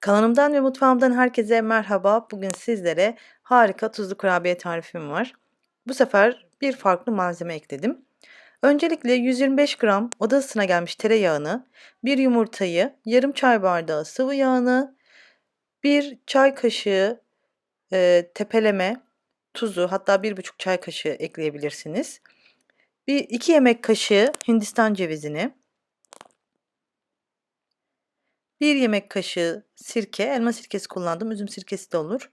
Kanalımdan ve mutfağımdan herkese merhaba. Bugün sizlere harika tuzlu kurabiye tarifim var. Bu sefer bir farklı malzeme ekledim. Öncelikle 125 gram oda ısısına gelmiş tereyağını, bir yumurtayı, yarım çay bardağı sıvı yağını, bir çay kaşığı e, tepeleme tuzu hatta bir buçuk çay kaşığı ekleyebilirsiniz. Bir iki yemek kaşığı hindistan cevizini, 1 yemek kaşığı sirke, elma sirkesi kullandım, üzüm sirkesi de olur.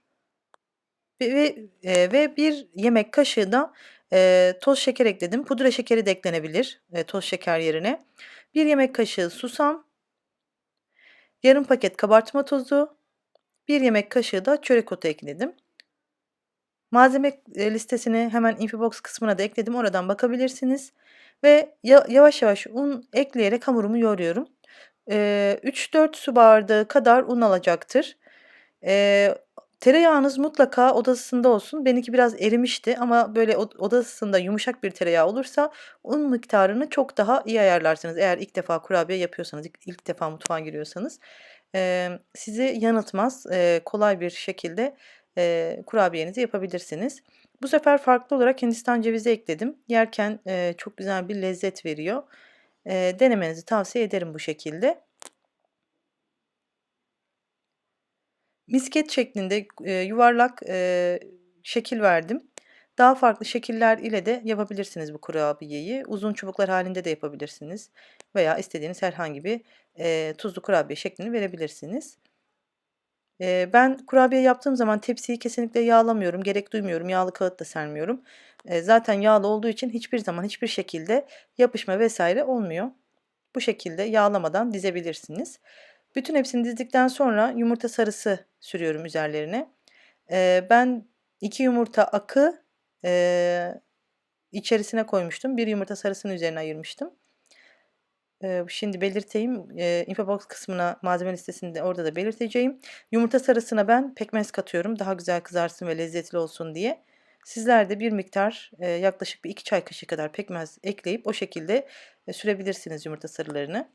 Ve eee, ve 1 yemek kaşığı da, eee, toz şeker ekledim. Pudra şekeri de eklenebilir, eee, toz şeker yerine. 1 yemek kaşığı susam yarım paket kabartma tozu, 1 yemek kaşığı da çörek otu ekledim. Malzeme, eee, listesini hemen infobox kısmına da ekledim, oradan bakabilirsiniz ve ya yavaş yavaş un ekleyerek hamurumu yoğuruyorum. Eee, 3-4 su bardağı kadar un alacaktır. Eee, tereyağınız mutlaka oda ısısında olsun. Benimki biraz erimişti ama böyle od oda ısısında yumuşak bir tereyağı olursa un miktarını çok daha iyi ayarlarsınız. Eğer ilk defa kurabiye yapıyorsanız, ilk defa mutfağa giriyorsanız, emm, sizi yanıltmaz, eee, kolay bir şekilde, eee, kurabiyenizi yapabilirsiniz. Bu sefer farklı olarak hindistan cevizi ekledim. Yerken, eee, çok güzel bir lezzet veriyor. Eee, denemenizi tavsiye ederim bu şekilde. Misket şeklinde, eee, yuvarlak, eee, şekil verdim. Daha farklı şekiller ile de yapabilirsiniz bu kurabiyeyi. Uzun çubuklar halinde de yapabilirsiniz veya istediğiniz herhangi bir, eee, tuzlu kurabiye şeklini verebilirsiniz. Eee, ben kurabiye yaptığım zaman tepsiyi kesinlikle yağlamıyorum, gerek duymuyorum, yağlı kağıt da sermiyorum. Eee, zaten yağlı olduğu için hiçbir zaman hiçbir şekilde yapışma vs. olmuyor. Bu şekilde yağlamadan dizebilirsiniz. Bütün hepsini dizdikten sonra yumurta sarısı sürüyorum üzerlerine. Eee, ben 2 yumurta akı, eee, içerisine koymuştum. 1 yumurta sarısını üzerine ayırmıştım. Şimdi belirteyim, eee, infobox kısmına malzeme listesini de orada da belirteceğim. Yumurta sarısına ben pekmez katıyorum daha güzel kızarsın ve lezzetli olsun diye. Sizler de bir miktar, yaklaşık bir 2 çay kaşığı kadar pekmez ekleyip o şekilde, sürebilirsiniz yumurta sarılarını.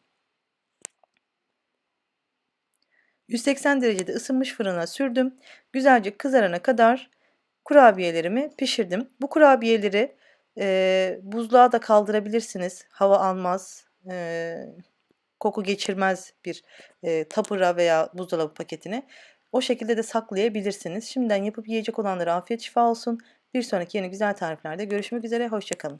180 derecede ısınmış fırına sürdüm. Güzelce kızarana kadar kurabiyelerimi pişirdim. Bu kurabiyeleri, eee, buzluğa da kaldırabilirsiniz. Hava almaz, eee, koku geçirmez bir, eee, Tupper'a veya buzdolabı paketine. O şekilde de saklayabilirsiniz. Şimdiden yapıp yiyecek olanlara afiyet şifa olsun. Bir sonraki yeni güzel tariflerde görüşmek üzere, hoşça kalın.